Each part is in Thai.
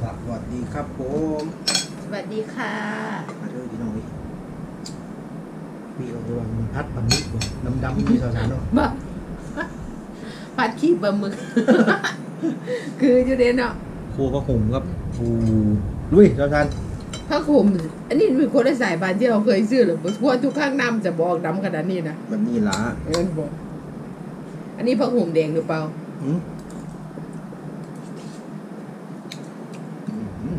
สวัสดีครับผมสวัสดีค่ะ มาเด้อพี่น้องเอ้ยพี่เอาตัวมันพัดปันนิดบ่ดำดำๆมีสารๆเนาะบ้าผัดขี้ปลาหมึก คืออยู่เด่นเนาะครัวก็หงครับโอ้ลุยสารพระคุมอันนี้มีคนได้สายบานที่เราเคยซื้อหรือพวกทุกข้างน้ำจะบอกดำขนาดนี้นะๆแบบนี้ล่ะเงินบอกอันนี้พระคุมแดงหรือเปล่า อืมอืม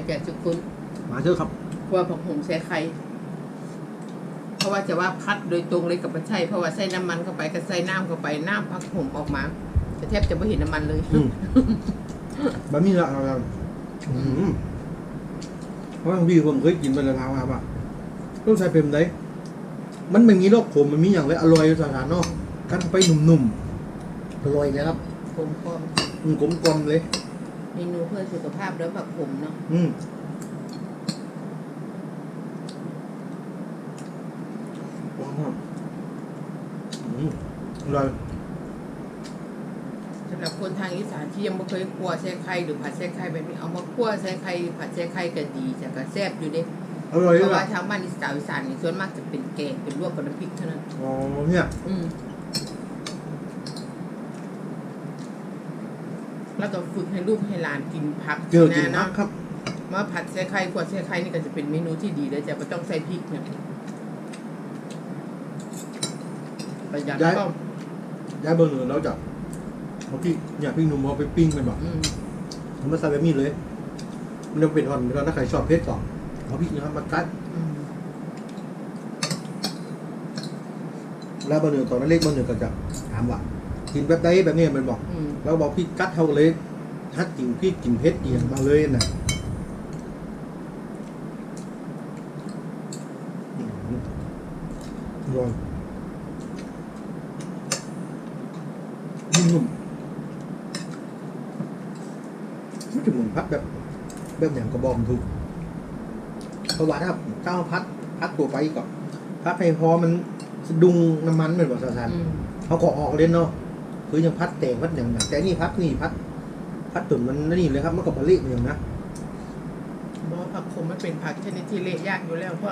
หมายจากจุกุลมาเถอะครับ ว่าพระคุมใช้ไข่เพราะว่าจะว่าพัดโดยตรงเลยกับไม่ใช่เพราะว่าใส่น้ำมันเข้าไปกับใส่น้ำเข้าไปน้ำพระคุมออกมาจะแทบจะไม่เห็นน้ำมันเลยอืมแบบนี้ละเราอืมเพราะบางทีผมเคยกินไปแล้วครับว่าต้องใช้เป็นไดมันไม่มีโรคขมมันมีอย่างไรอร่อยสารๆเนาะกันไปหนุ่มๆอร่อยนะครับผมก็อืมกลมกลมๆเลยเมนูเพื่อสุขภาพแล้วผักผมเนาะอืมว้าวอืมอร่อยสำหรับคนทางอีสานที่ยังไม่เคยคั่วแช่ไข่หรือผัดแช่ไข่แบบนี้เอามาคั่วแช่ไข่ผัดแช่ไข่ก็ดีจะก็แซ่บอยู่เด้อร่อยเพเลยราะว่าล่ะทางบ้านอีสานอีสานนี่ส่วนมากจะเป็นแกงเป็นลวกกับน้ำพริกเท่านั้นอ๋อเนี่ย อืม แล้วก็ฝึกให้ลูกให้หลานกินผักเจอกินนะพัเนาะกครับมาผัดแช่ไข่คั่วแช่ไข่นี่ก็จะเป็นเมนูที่ดีเลยจะไม่ต้องใส่พริกเนี่ยประหยัดก็ย้ายเบอร์หนึ่งแล้วจากเอาพี่เนี่ยพี่หนุ่มเอาไปปิ้งเป็นแบบอืมมันมาใส่แบบนี้เลย มันจะเป็นทอนเป็นทอนถ้าใครชอบเพชรต่อเอาพี่นะครับมากัดอืมแล้วเบอร์หนึ่งตอนนั้นเลขเบอร์หนึ่งก็จะถามว่า กินแบบใดแบบนี้มันบอกอืมเราบอกพี่กัดเท่าเลยทัดกินพี่กินเพชรเอียงมาเลยนะอืมอร่อยนุ่มๆมันจะเหมือนพัดแบบ แบบอย่างกระบอกมันถูกเพราะว่าถ้าเจ้าพัดพัดตัวไปก่อนพัดให้พอมันสะดุงน้ำมันเหมือนบอกสารอืมเขาก็ออกเล่นเนาะ คือยังพัดแต่งพัดอย่างนั้นแต่นี่พัดนี่พัด พัดตุ่นมันนี่เลยครับมันก็ผลิตอย่างนะเพราะว่าผักขมมันเป็นผักชนิดที่เละยากอยู่แล้วเพราะ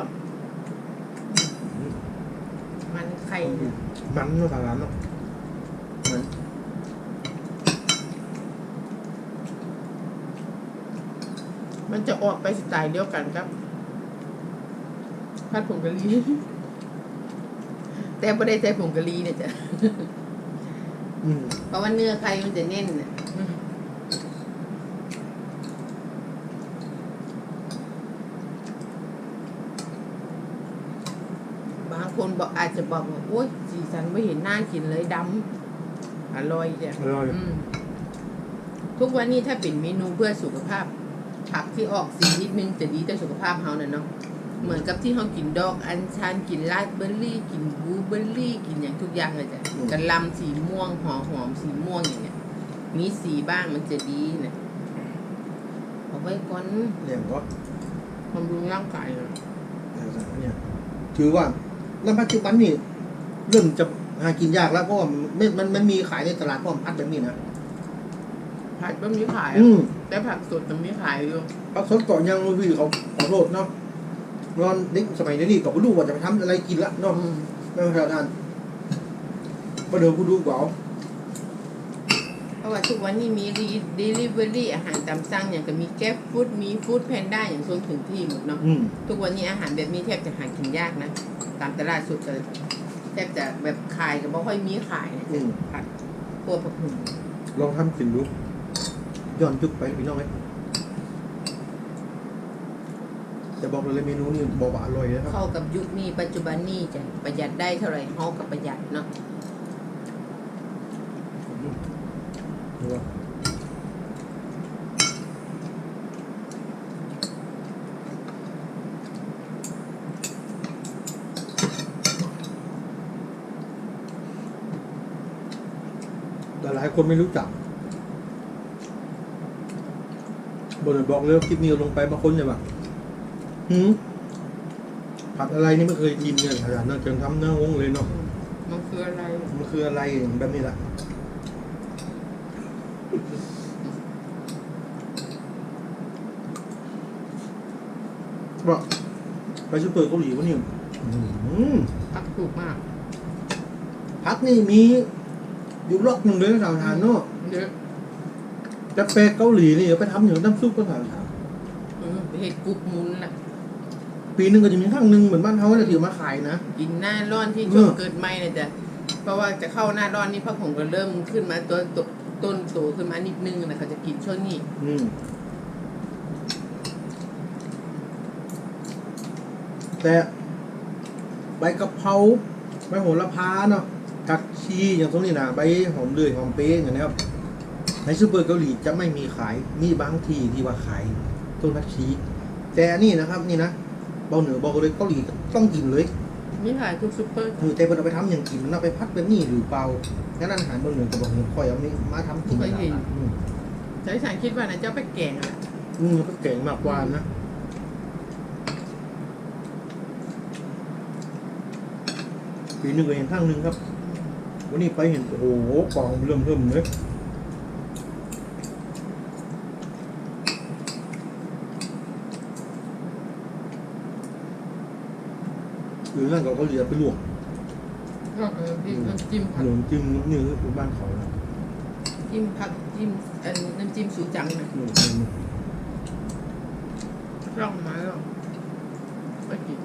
มันไข่เนี่ยมันเนาะทางร้านเนาะมันมันจะออกไปสไตล์เดียวกันครับผัดผงกะหรี่แต่ไม่ได้ใส่ผงกะหรี่เนี่ยจ้ะ อืมเพราะว่าเนื้อไข่มันจะแน่นน่ะอืมบางคนบอกอาจจะบอกว่าโอ๊ยสีสันไม่เห็นน่ากินเลยดำอร่อยจ้ะอร่อยอืมทุกวันนี้ถ้าเป็นเมนูเพื่อสุขภาพ ผักที่ออกสีนิดนึงจะดีต่อสุขภาพเฮาน่ะเนาะ เหมือนกับที่เรากินดอก อัญชันกินราสเบอร์รี่ กินบลูเบอร์รี่ กินอย่างทุกอย่างเลยจ้ะกระหลำสีม่วงหอมหอมสีม่วงอย่างเงี้ยมีสีบ้างมันจะดีนะเอาไว้ก่อนเนี่ยก็บำรุงร่างกายนะเนี่ยถือว่าในปัจจุบันนี่เริ่มจะหากินยากแล้วเพราะว่ามันมันมันมีขายในตลาดพร้อมพัดแบบนี้นะผัดบะหมี่ขายอืมแต่ผักสดมันมีขายอยู่พักสดก่อนยังพี่เขาขอโทษเนาะ นอนเด็กสมัยนี้ก็ไม่รู้ว่าจะไปทำอะไรกินละเนาะอืมไม่ต้องทานประเดิมผู้ดูเปล่าเพราะว่าทุกวันนี้มีดีลิเวอรี่อาหารตามสั่งอย่างก็มีแก๊ปฟู้ดมีฟู้ดแพนด้าอย่างโซนถึงที่หมดเนาะอืมทุกวันนี้อาหารแบบนี้แทบจะหากินยากนะ ตามตลาดสดจะแทบจะแบบขายก็บ่ค่อยมีขายนะอืมผัดพวกผักหุ่นลองทำกินดูย้อนจุกไปพี่น้องไหม แต่บอกเลยเมนูนี้บอกว่าอร่อยนะครับเข้ากับยุคนี้ปัจจุบันนี้จะประหยัดได้เท่าไหร่เฮากับประหยัดเนาะดูว่าแต่หลายคนไม่รู้จักบนบอกเลยว่าคลิปนี้เอาลงไปบางคนจะแบบ หืมผัดอะไรนี่ไม่เคยกินเนี่ยขนาดนั้นจนทำหน้างงเลยเนาะอืมมันคืออะไร มันคืออะไรแบบนี้แหละบอกไปซูเปอร์เกาหลีวะเนี่ยอื้อหือพักถูกมาก พักนี่มีอยู่ล็อกหนึ่งเลยนะสาวทานเนาะเยอะแต่แปลกเกาหลีนี่เอาไปทำอย่างน้ำซุปก็สาวทานอืมเห็ดกรุบมุนน่ะ ปีหนึ่งก็จะมีครั้งหนึ่งเหมือนบ้านเขาเนี่ยที่เอามาขายนะ กินหน้าร้อนที่เออช่วงเกิดไหมเนี่ยจ้ะเพราะว่าจะเข้าหน้าร้อนนี่พระผงก็เริ่มขึ้นมาตัวตกต้นโตขึ้นมานิดนึงนะเขาจะกินช่วงนี้ อืม แต่ใบกะเพราใบโหระพาเนาะกักชีอย่างตรงนี้นะใบหอมเลยหอมเป๊ะอย่างนี้ครับในซูเปอร์เกาหลีจะไม่มีขายมีบางที่ที่ว่าขายต้นกักชี แต่อันนี่นะครับ นี่นะ เบาเหนือบอกเลยเกาหลีต้องกินเลยนี่ขายทุกซุปเปอร์คือแต่เพิ่นเอาไปทำอย่างกินมันเอาไปพัดเป็นนี่หรือเปล่างั้นอาหารเบาเหนือก็บอกค่อยเอานี่มาทำกินอืมใช้ฉันคิดว่านะเจ้าไปแกงอะอืมก็เก่งมากกว่านะปีหนึ่งก็เห็นข้างหนึ่งครับ วันนี้ไปเห็นโอ้โหกองเริ่มเริ่มเลย หรือนั่นก็เขาเหลือไปลวกก็เออพี่น้ำจิ้มขผักนมจิ้มน้ำเนื้อคือบ้านเขานะจิ้มผักจิ้มเอันน้ำจิ้มสูจังนะอืมอืมร่องมาแล้วไปกิน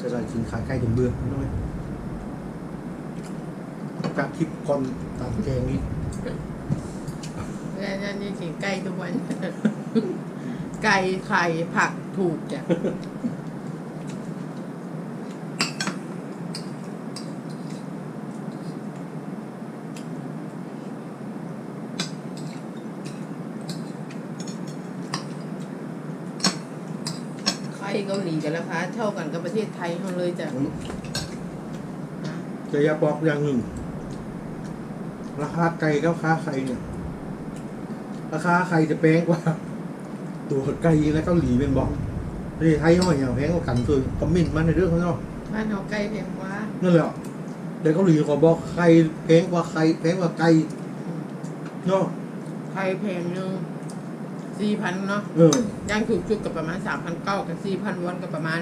จะใส่กินขาไก่จนเบื่อน้อยจากคลิปก่อนตามแกงนี้แล้วนี่กินไก่ทุกวัน ไก่ไข่ผักถูกจ้ะ ไข่เกาหลีกันราคาเท่ากันกับประเทศไทยเขาเลยจ้ะจะอยาบอกอย่างหนึ่ง ราคาไก่กับราคาไข่เนี่ย ราคาไข่จะแพงกว่า ตัวไก่และเกาหลีเป็นบอกประเทศไทยห้อยอย่างแพงกว่ากันคือคอมเมนต์มาในเรื่องข้างนอกบ้านเอาไก่แพงกว่านั่นแหละเด็กเกาหลีขอบอกไข่แพงกว่าไข่แพงกว่าไก่เนาะไข่แพงหนึงสี่พันเนาะเออย่างถูกจุดกับประมาณสามพันเก้ากับสี่พันวอนกับประมาณ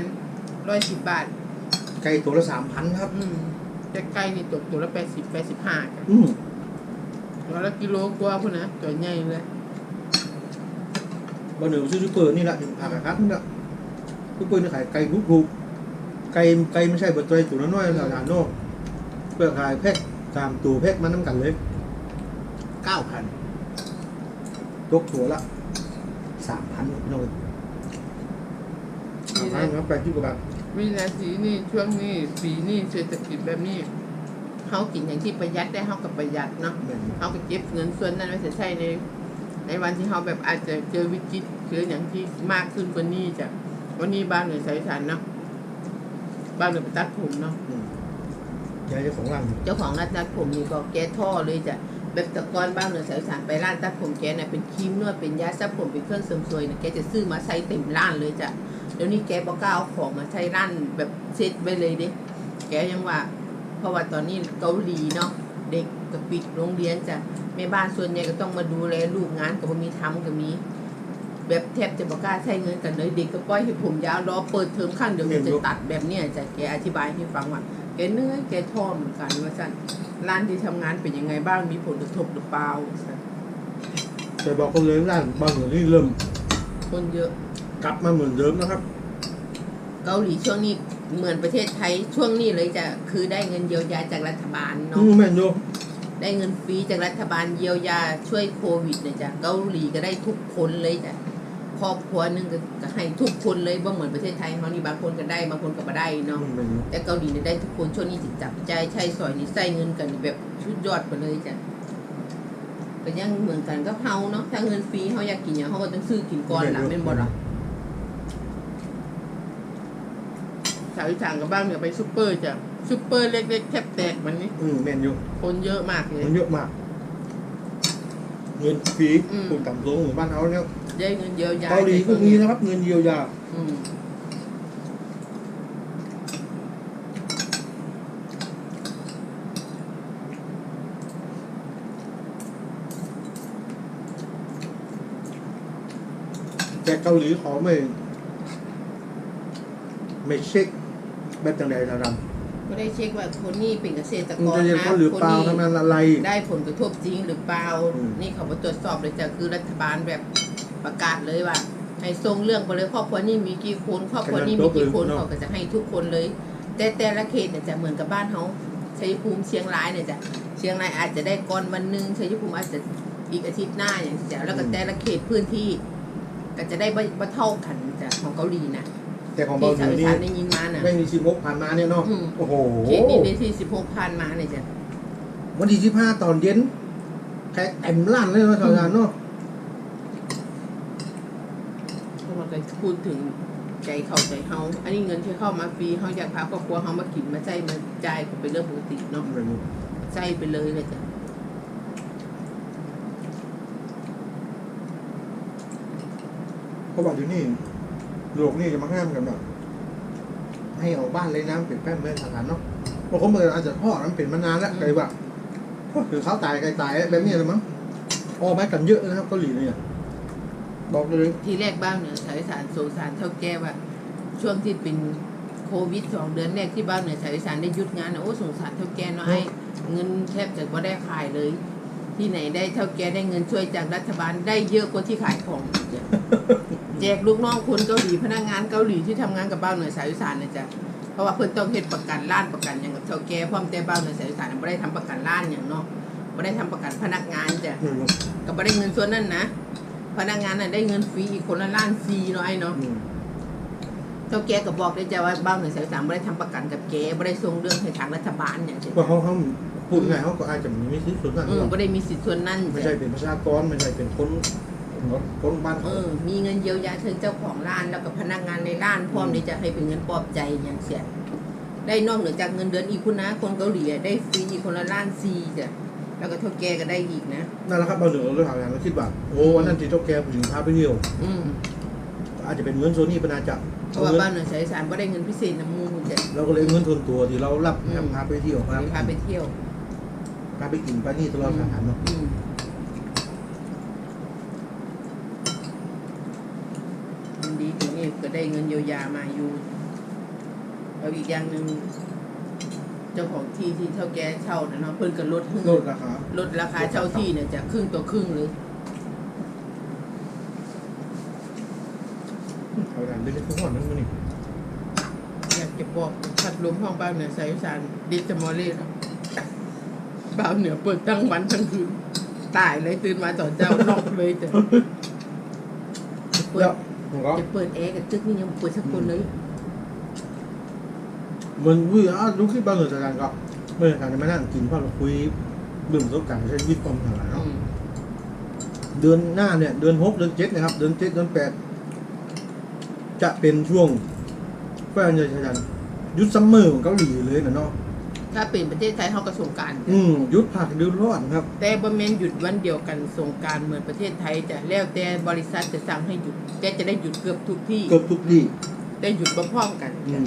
ร้อยสิบบาท ไก่ตัวละสามพันครับ อืมแต่ไก่นี่ตกตัวละแปดสิบแปดสิบห้าจ้ะอืมตัวละกิโลกว่าพุ่นนะตัวใหญ่เลยบะหนึ่งซื้อซูเปอร์นี่แหละถึงผักอะครับนี่แหละซูเปอร์นี่ขายไก่ทุกถูกไก่ไก่ไม่ใช่บะตัวตัวน้อยๆหลานๆเนาะเพื่อขายแพ็คตามตัวแพ็คมันน้ำกันเลยเก้าพันยกตัวละสามพันพี่น้องสามพันครับแปดสิบกว่าบาท วินาทีนี่ช่วงนี้ปีนี้เศรษฐกิจแบบนี้เขากินอย่างที่ประหยัดได้เขากับประหยัดเนาะแม่นเขาก็เก็บเงินส่วนนั้นไว้ใช้ใน ในวันที่เขาแบบอาจจะเจอวิกฤตเจออย่างที่มากขึ้นกว่านี้จ้ะวันนี้บ้านเหนือสายสันเนาะบ้านเหนือไปตัดผมเนาะอืมยายเจ้าของร้านเจ้าของร้านตัดผมนี่ก็แก้ท่อเลยจ้ะแบบแตะกอนบ้านเหนือสายสานไปร้านตัดผมแกน่ะเป็นครีมนวดเป็นยาซับผมเป็นเครื่องเสริมสวยนะแกจะซื้อมาใช้เต็มร้านเลยจ้ะ เดี๋ยวนี้แกบอกกล้าเอาของมาใช้ร้านแบบเซ็ตไว้เลยเด้แกยังว่า เพราะว่าตอนนี้เกาหลีเนาะเด็กก็ปิดโรงเรียนจ้ะแม่บ้านส่วนใหญ่ก็ต้องมาดูแลลูกงานก็บ่มีทำก็มี แบบแทบจะบอกกล้าใช้เงินกันเลยเด็กก็ปล่อยให้ผมยาวรอเปิดเทอมข้างเดี๋ยวมันจะตัดแบบเนี้ยจ้ะแกอธิบายให้ฟังว่าแกเหนื่อยแกท้อเหมือนกันว่าสั่นร้านที่ทำงานเป็นยังไงบ้างมีผลกระทบหรือเปล่าสั่นแต่บอกเขาเลยร้านบางเหนือนี่เริ่ม คนเยอะ กลับมาเหมือนเดิมนะครับ เกาหลีช่วงนี้เหมือนประเทศไทยช่วงนี้เลยจะคือได้เงินเยียวยาจากรัฐบาลอืเนาะมแม่นโยได้เงินฟรีจากรัฐบาลเยียวยาช่วยโควิดเนี่ยจ้ะเกาหลีก็ได้ทุกคนเลยจ้ะครอบครัวหนึงก็ก็ให้ทุกคนเลยบ่เหมือนประเทศไทยเขานี่บางคนก็ได้บางคนก็บ่ได้เนาะอืมแม่นโยแต่เกาหลีเนี่ยได้ทุกคนช่วงนี้จิตจับใจใช้สอยนี่ใส่เงินกันแบบชุดยอดไปเลยจ้ะ ก็ยังเหมือนกันกับเฮาเนาะถ้าเงินฟรีเฮาอยากกินอย่างเฮาก็ต้องซื้อกินก่อนหลังเป็นบ่ล่ะสาวอีสานกับบ้างเนี่ยไปซุปเปอร์จ้ะซุปเปอร์เล็กๆแทบแตกมันนี่อืมแม่นโยคนเยอะมากเลย มันเยอะมาก เงินฟรีอืม ถูกต่ำลงเหมือนบ้านเขาเนี่ยได้เงินเยียวยาเกาหลีก็มีนะครับ เงินเยียวยา อืม เกาหลีเขาไม่ ไม่เช็คแบบจังใดสาวดก็ได้เช็คว่าคนนี้เป็นเกษตรำกมันรจะเรียนนะเขาหรือคนเปล่านี้ทำงานอะไร ได้ผลกระทบจริงหรือเปล่า อืม นี่เขามาตรวจสอบเลยจ้ะคือรัฐบาลแบบประกาศเลยว่า ให้ส่งเรื่องไปเลยครอบครัวนี้มีกี่คนครอบครัวนี้มีกี่คนเขาก็จะให้ทุกคนเลย แต่แต่ละเขตเนี่ยจะเหมือนกับบ้านเขาชัยภูมิเชียงรายเนี่ยจะเชียงรายอาจจะได้ก่อนวันหนึ่งชัยภูมิอาจจะอีกอาทิตย์หน้าอย่างเงี้ยแล้วก็แต่ละเขตพื้นที่ ก็จะได้บ่บ่เท่ากันจ้ะของเกาหลีนะแต่ของเบาที่หสาลีวนี่สารได้ยินมาน่ะไม่มีสิบหกผ่านมาเนี่ยเนาะอืมโอ้โหเขตนี้ได้ที่สิบหกพันมาเนี่ยจ้ะวันที่สิบห้าตอนเย็นแค่เต็มล้านเลยเนาะสาวดำเนาะเพราะว่าก็พูดถึงใจเขาใจเฮาอันนี้เงินที่เข้ามาฟรีเฮาอยากพาครอบครัวเฮามากินมาใจมาจ่ายก็เป็นเรื่องปกติเนาะแบบนี้ใจไปเลยเลยจ้ะ เขาบอกอยู่นี่โลกนี่จะมาห้ามกันแบบให้ออกบ้านเลยนะเปลี่ยนแป้งเมื่อสถานเนาะบางคนมันอาจจะพ่อมันเป็นมานานแล้วไกลว่าคือเขาตายไกลตายแบบนี้เลยมั้งออกมากันเยอะนะครับเกาหลีเนี่ยบอกเลยทีแรกบ้านเหนือสายสารสงสารเท่าแก่ว่าช่วงที่เป็นโควิดสองเดือนแรกที่บ้านเหนือสายสารได้หยุดงานนะโอ้สงสารเท่าแก่เนาะไอ้เงินแทบจะไม่ได้ขายเลย ที่ไหนได้เท่าแก่ได้เงินช่วยจากรัฐบาลได้เยอะกว่าที่ขายของอีกจ้ะ แจกลูกน้องคนเกาหลีพนักงานเกาหลีที่ทำงานกับบ้านเหนือสายสารนะจ๊ะเพราะว่าเพิ่นต้องเฮ็ดประกันร้านประกันอย่างกับเท่าแก่พร้อมแต่บ้านเหนือสายสารไม่ได้ทำประกันร้านอย่างเนาะไม่ได้ทำประกันพนักงานจ้ะอืมก็ไม่ได้เงินส่วนนั้นนะพนักงานน่ะได้เงินฟรีอีกคนละล้านฟรีเนาะไอ้เนาะ อืมเจ้าแกก็บอกได้จ้ะว่าบ้านหน่วยสายสามไม่ได้ทำประกันกับแกไม่ได้ส่งเรื่องให้ทางรัฐบาลอย่างเช่นว่าเขาเขาพูดง่ายเขาก็อาจจะมีสิทธิ์ส่วนนั้นเออไม่ได้มีสิทธิ์ส่วนนั้นไม่จ้ะใช่เป็นประชากรไม่ใช่เป็นคน คนบ้านเอเขาอมีเงินเยียวยาถึงเจ้าของร้านแล้วก็พนักงานในร้านพร้อมที่จะให้เป็นเงินปลอบใจอย่างเสียได้นอกเหนือจากเงินเดือนอีกคุณนะ คนเกาหลีอะได้ฟรีอีกคนละล้านฟรีจ้ะแล้วก็เท่าแกก็ได้อีกนะนั่นแหละครับเราถึงเราเรื่องอะไรเราคิดว่าโอ้วันนั้นที่เจ้าแกผู้หญิงพาไปเที่ยวอืมอาจจะเป็นเงินโซนี่เป็นอาจจะเพราะว่าบ้านหน่วยสายสามก็ได้เงินพิเศษน้ำมูลจ้ะเราก็เลยเงินทุนตัวที่เรารับนะครับพาไปเที่ยวพาพาไปเที่ยวพาไปกินไปนี่ตลอดสถานเนาะ อืมยินดีถึงนี่ ก็ได้เงินเยียวยามาอยู่แล้วอีกอย่างหนึ่งเจ้าของที่ที่เท่าแกเช่านะเนาะเพิ่นก็ลดให้ลดราคาลดราคาเช่าที่เนี่ยจากครึ่งต่อครึ่งเลยเอาอย่างเด็กทุกคนนั่นมันนี่อยากจะบอกพัดลมห้องบ้านเหนือสายสารดิจมอลเล่ครับบ้านเหนือเปิดทั้งวันทั้งคืนตายเลยตื่นมาตอนเจ้าล็อกเลยจ้ะเปิแล้ด วผมก็จะเปิดแอร์กับจึกนี่ยังเปิดสักคนเลย มันวิ่งอะลูกที่บ้านเราสถานก็เมื่อสถานมานั่งกินเพราะเราคุยเรื่องประสบการณ์ใช้ชีวิตความทางเนาะอืมเดือนหน้าเนี่ย เดือนหกเดือนเจ็ดนะครับ เดือนเจ็ดเดือนแปดจะเป็นช่วงแฟนใหญ่ชันยุดซัมเมอร์ของเกาหลีเลยนะเนาะ ถ้าเป็นประเทศไทยเขาก็สงกรารอืมยุดผักยุดร้อนครับ แต่บะเมนหยุดวันเดียวกันสงกรารเหมือนประเทศไทยจะแล้วแต่บริษัทจะสั่งให้หยุดแต่จะได้หยุดเกือบทุกที่เกือบทุกที่ได้หยุดพร้อมๆกันอืม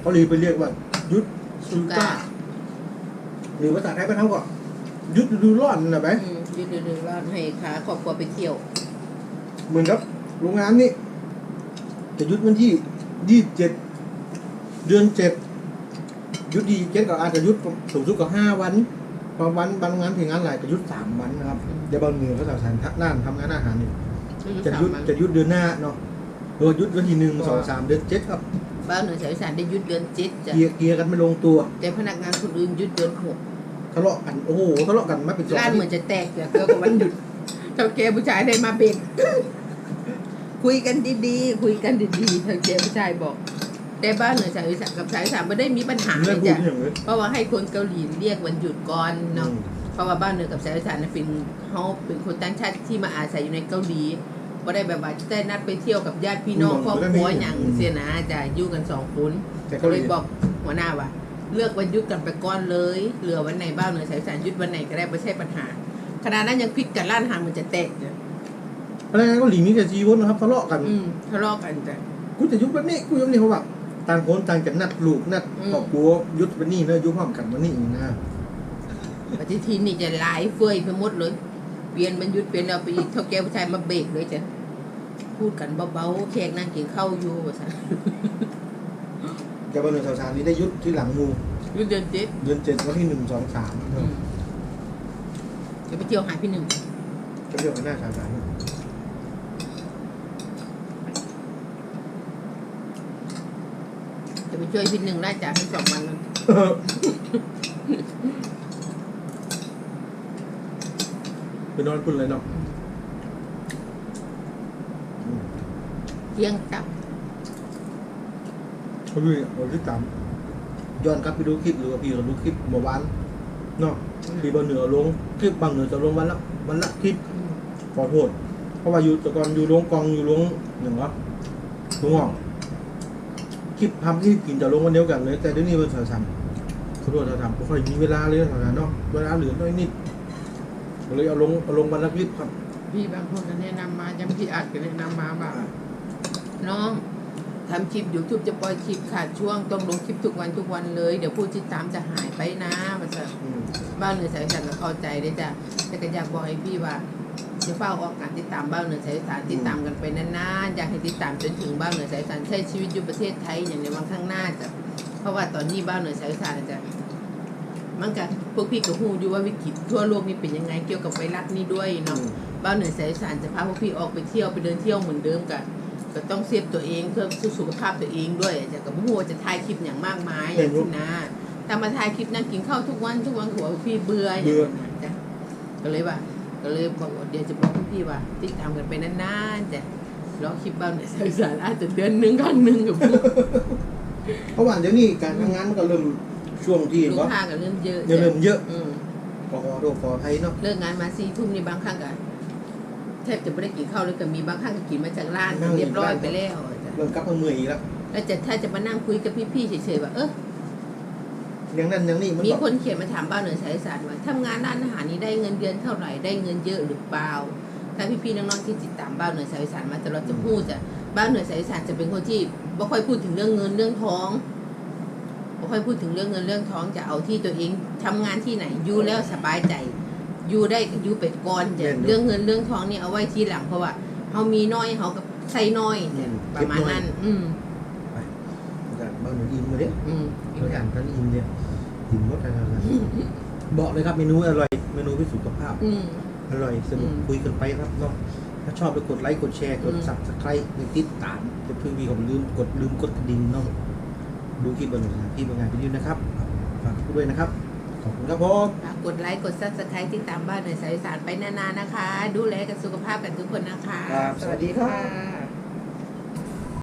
เกาหลีไปเรียกว่า ยุดซูก้าหรือภาษาไทยไปทำก่อนยุดฤดูร้อนนะไหมอืมหยุดเดือดร้อนให้ขาครอบครัวไปเที่ยว เหมือนกับโรงงานนี่จะยุดวันที่ยี่สิบเจ็ดเดือนเจ็ด ยุดดีเจ็ดก็อาจจะยุดสูงสุดก็ห้าวันบางวันบางงานถึงงานหลายก็ยุดสามวันนะครับเดี๋ยวบางเหนือเขาสั่งทานร้านทำงานอาหารนี่จะยุดจะยุดเดือนหน้าเนาะโดยยุดวันที่หนึ่งสองสามเดือนเจ็ดครับบ้านเหนือสายอีสานได้หยุดเดือนเจ็ดจ้ะเกลียร์เกลียร์กันไม่ลงตัว แต่พนักงานคนอื่นหยุดเดือนหกทะเลาะกันโอ้โหทะเลาะกันมาเป็นสองร้านอาเหทิมืตอนย์จะแตกจ้ะเกี่ยวกับวันหยุดเจ้าแกผู้ชายได้มาเบรกคุยกันดีๆคุยกันดีๆเจ้าแกผู้ชายบอก แต่บ้านเหนือสายอีสานกับสายอีสานไม่ได้มีปัญหาเลเรื่องยพูดจ้ะอย่างเลยเพราะว่าให้คนเกาหลีเรียกวันหยุดก่อนเนาะอืมเพราะว่าบ้านเหนือกับสายอีสานน่ะเป็นเขาเป็นคนต่างชาติที่มาอาศัยอยู่ในเกาหลีก็ได้แบบว่าได้นัดไปเที่ยวกับญาติพี่น้องครอบครัวอย่างเสียนะจะอยู่กันสองคนแต่ก็เกาหเลลียบอกหัวหน้าว่า เลือกวันหยุดกันไปก่อนเลย เหลือวันไหนบ้างเหนือสายอีสานหยุดวันไหนก็ได้ไม่ใช่ปัญหาขณะนั้นยังพลิกกันร้านอาหารมันจะแตกเลยพนักงานเกาหลีมีแต่จีวนนะครับทะเลาะกันอืมทะเลาะกันจ้ะกูจะยุบแบบนี้กูยุบนี่เขาแบบ ต่างคนต่างจะนัดลูกนัดอืมครอบครัวยุดแบบนี้เนอะยุบพร้อมกันวันนี้อีกนะปฏิทินนี่จะหลายเฟื่อยไปหมดเลย เปลี่ยนมันหยุดเปลี่ยนเอาไปอีกเท่าแก่ผู้ชายมาเบรกเลยจ้ะพูดกันเบาๆแขกนั่งกินข้าวอยู่ว่าซั่นจะบรรลุสาวๆนี้ได้ยุดที่หลังงูอยู่เดือนเจ็ดเดือนเจ็ดวันที่หนึ่งสองสามอืมจะไปเที่ยวหาพี่หนึ่งจะเรียกกันหน้าสาวๆ จะไปช่วยพี่หนึ่งไล่จ่ายทั้งสองวันนั้นไปนอนคุณเลยเนาะเที่ยงกลับเขาดูวันที่สามย้อนกลับไปดูคลิปหรือว่าพี่เราดูคลิปเมื่อวานเนาะพี่บางเหนือลงคลิปบางเหนือจะลงวันละวันละคลิปอืมขอโทษเพราะว่าอยู่แต่ก่อนอยู่ลงกองอยู่ลงอย่างวะลงห้อง คลิปทำที่กินจะลงวันเดียวกันเลย แต่เดี๋ยวนี้มันสายสามขอโทษสายสามไม่ค่อยมีเวลาเลยสายสามเนาะเวลาเหลือน้อยนิดก็เลยเอาลงเอาลงวันละคลิปครับ พี่บางคนก็แนะนำมายังพี่อัดก็แนะนำมาว่าน้องทำคลิปยูทูบจะปล่อยคลิปขาดช่วงต้องลงคลิปทุกวันทุกวันเลย เดี๋ยวผู้ติดตามจะหายไปนะว่าจะอืม บ้านเหนือสายสันก็เข้าใจได้จ้ะแต่ก็อยากบอกให้พี่ว่า จะเฝ้าออกการติดตามบ้านเหนือสายสันติดตามกันไปนานๆอยากให้ติดตามจนถึงบ้านเหนือสายสันใช้ชีวิตอยู่ประเทศไทยอย่างในวันข้างหน้าจ้ะเพราะว่าตอนนี้บ้านเหนือสายสันจ้ะมันก็พวกพี่ก็ฮู้อยู่ว่าวิกฤตทั่วโลกนี่เป็นยังไงเกี่ยวกับไวรัสนี่ด้วยเนาะบ้านเหนือสายสารจะพาพวกพี่ออกไปเที่ยวไปเดินเที่ยวเหมือนเดิมกันก็ต้องเซฟตัวเองเพื่อสุขภาพตัวเองด้วยจะกับหัวาจะถ่ายคลิปอย่างมากมายอย่างที่นะแต่มาถ่ายคลิปนั่งกินข้าวทุกวันทุกวันหัวพวกพี่เบื่ออย่างนั้นจ้ะก็เลยว่า ก็เลยบอกว่าเดี๋ยวจะบอกพวกพี่ว่า ติดตามกันไปนานๆจ้ะรอคลิปบ้านเหนือสายสารอาจจะเดือนหนึ่งครั้งหนึ่งกับพวกเพราะว่าเดี๋ยวนี้การทำงานมันก็เริ่มช่วงที่ลูกก็ค้าก็เริ่มเยอะเดี๋ยวเริ่มเยอะอืมขอขอโทษขออภัยเนาะเลิกงานมาสี่ทุ่มนี่บางครั้งก็แทบจะไม่ได้กินข้าวเลยก็มีบางครั้งก็กินมาจากร้านเรียบร้อยไปแล้วจ้ะเริ่มกลับมาเมื่อยอีกแล้ว แล้วจะถ้าจะมานั่งคุยกับพี่ๆเฉยๆว่าเออ อย่างนั้นอย่างนี้มันมีบอกคนเขียนมาถามบ้านเหนือสายสารว่าทำงานร้านอาหารนี้ได้เงินเดือนเท่าไหร่ได้เงินเยอะหรือเปล่าถ้าพี่ๆน้องๆที่ติดตามบ้านเหนือสายสารมาตลอดจะพูดจะบ้านเหนือสายสารจะเป็นคนที่ไม่ค่อยพูดถึงเรื่องเงินเรื่องทองไม่ค่อยพูดถึงเรื่องเงินเรื่องทองจะเอาที่ตัวเองทำงานที่ไหนอยู่แล้วสบายใจอยู่ได้ก็อยู่เป็ดก่อนจะเรื่องเงินเรื่องทองนี่เอาไว้ทีหลังเพราะว่าเขามีน้อยเขากับใส่น้อยจ้ะประมาณนั้น อืมอาจารย์ บ้านหนูอินมาเนี่ยอืมอาจารย์ท่านอินเนี่ยอินหมดอะไรนะบอกเลยครับเมนูอร่อย เมนูเพื่อสุขภาพ อืม อร่อยสนุกอืม คุยกันไปครับเนาะถ้าชอบไปกดไลค์กดแชร์กดอืมซับสไครต์ในติดตามจะเพิ่งมีผมลืมกดลืมกดกระดิ่งเนาะดูคลิปบนหนึ่งที่บางงานไปยืนนะครับฝากด้วยนะครับ ขอบคุณครับผม ฝากกดไลค์ กดซับสไครต์ที่ตามบ้านในสายสารไปนานๆนะคะ ดูแลกันสุขภาพกันทุกคนนะคะ ครับสวัสดีครับค่ะ